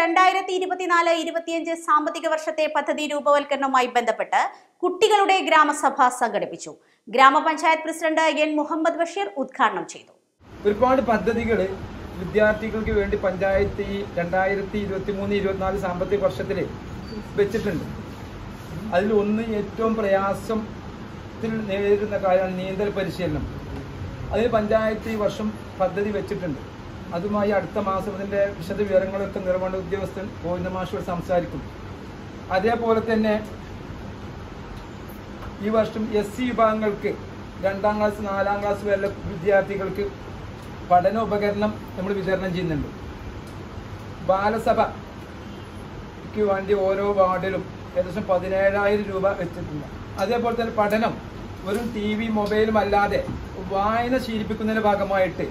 രണ്ടായിരത്തി ഇരുപത്തിനാല് ഇരുപത്തിയഞ്ച് സാമ്പത്തിക വർഷത്തെ പദ്ധതി രൂപവൽക്കരണവുമായി ബന്ധപ്പെട്ട് കുട്ടികളുടെ ഗ്രാമസഭ സംഘടിപ്പിച്ചു. ഗ്രാമപഞ്ചായത്ത് പ്രസിഡന്റ് എൻ മുഹമ്മദ് ബഷീർ ഉദ്ഘാടനം ചെയ്തു. ഒരുപാട് പദ്ധതികൾ വിദ്യാർത്ഥികൾക്ക് വേണ്ടി പഞ്ചായത്ത് ഈ രണ്ടായിരത്തി ഇരുപത്തി മൂന്ന് ഇരുപത്തിനാല് സാമ്പത്തിക വർഷത്തിൽ വെച്ചിട്ടുണ്ട്. അതിൽ ഒന്ന് ഏറ്റവും പ്രയാസത്തിൽ നേരിടുന്ന കാര്യമാണ് നീന്തൽ പരിശീലനം. അതിന് പഞ്ചായത്ത് ഈ വർഷം പദ്ധതി വെച്ചിട്ടുണ്ട്. അതുമായി അടുത്ത മാസം ഇതിന്റെ വിശദവിവരങ്ങളൊക്കെ നിർവഹണ ഉദ്യോഗസ്ഥൻ ഗോവിന്ദ മാഷോട് സംസാരിക്കും. അതേപോലെ തന്നെ ഈ വർഷം എസ് സി വിഭാഗങ്ങൾക്ക് രണ്ടാം ക്ലാസ് നാലാം ക്ലാസ് വരെയുള്ള വിദ്യാർത്ഥികൾക്ക് പഠന ഉപകരണം നമ്മൾ വിതരണം ചെയ്യുന്നുണ്ട്. ബാലസഭയ്ക്ക് വേണ്ടി ഓരോ വാർഡിലും ഏകദേശം പതിനേഴായിരം രൂപ വെച്ചിട്ടുണ്ട്. അതേപോലെ തന്നെ പഠനം വെറും ടി വി മൊബൈലും അല്ലാതെ വായന ശീലിപ്പിക്കുന്നതിന്റെ ഭാഗമായിട്ട്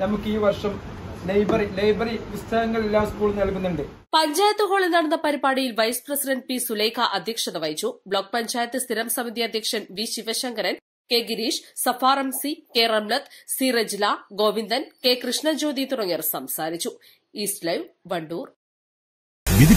നമുക്ക് ഈ വർഷം ലൈബ്രറി ലൈബ്രറി പുസ്തകങ്ങൾ എല്ലാ സ്കൂളും നൽകുന്നുണ്ട്. പഞ്ചായത്ത് ഹാളിൽ നടന്ന പരിപാടിയിൽ വൈസ് പ്രസിഡന്റ് പി സുലേഖ അധ്യക്ഷത വഹിച്ചു. ബ്ലോക്ക് പഞ്ചായത്ത് സ്ഥിരം സമിതി അധ്യക്ഷൻ V Sivasankaran K Gireesh Safar M C K Ramlath C Govindan K Krishnajyothi തുടങ്ങിയവർ സംസാരിച്ചു. East Live Wandoor.